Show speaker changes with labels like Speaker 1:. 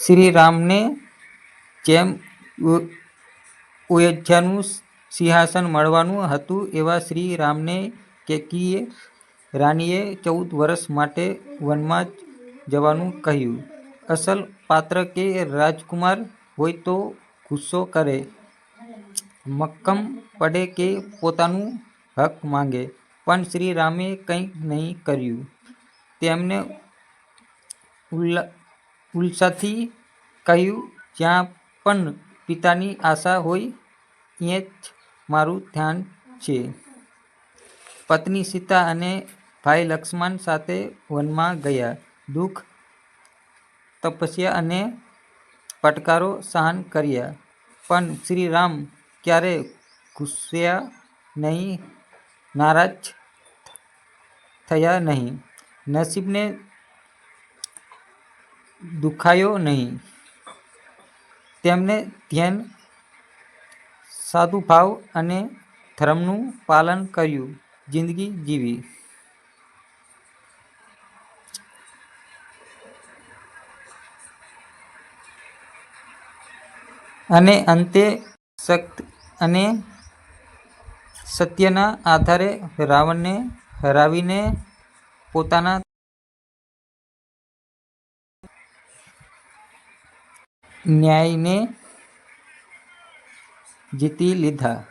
Speaker 1: શ્રી રામને જેમ અયોધ્યાનું સિંહાસન મળવાનું હતું એવા શ્રી રામને કેકીએ રાણીએ ચૌદ વર્ષ માટે વનમાં જવાનું કહ્યું. અસલ પાત્ર કે રાજકુમાર હોય તો ગુસ્સો કરે, મક્કમ પડે કે પોતાનું હક માંગે, પણ શ્રી રામે કંઈ નહીં કર્યું. તેમને ઉલ્લા ઉલ્લાસથી કહ્યું, "જ્યાં પણ પિતાની આશા હોય ત્યાં જ મારું ધ્યાન છે." પત્ની સીતા અને ભાઈ લક્ષ્મણ સાથે વનમાં ગયા. દુઃખ, તપસ્યા અને પડકારો સહન કર્યા, પણ શ્રી રામ ક્યારેય ગુસ્સાયા નહીં, નારાજ થયા નહીં, નસીબને દુખાયા નહીં. તેમણે સાધુ સાધુભાવ અને ધર્મનું પાલન કર્યું, જિંદગી જીવી. અને અંતે શક્ત અને સત્યના આધારે રાવણને હરાવીને પોતાના ન્યાયને જીતી લીધા.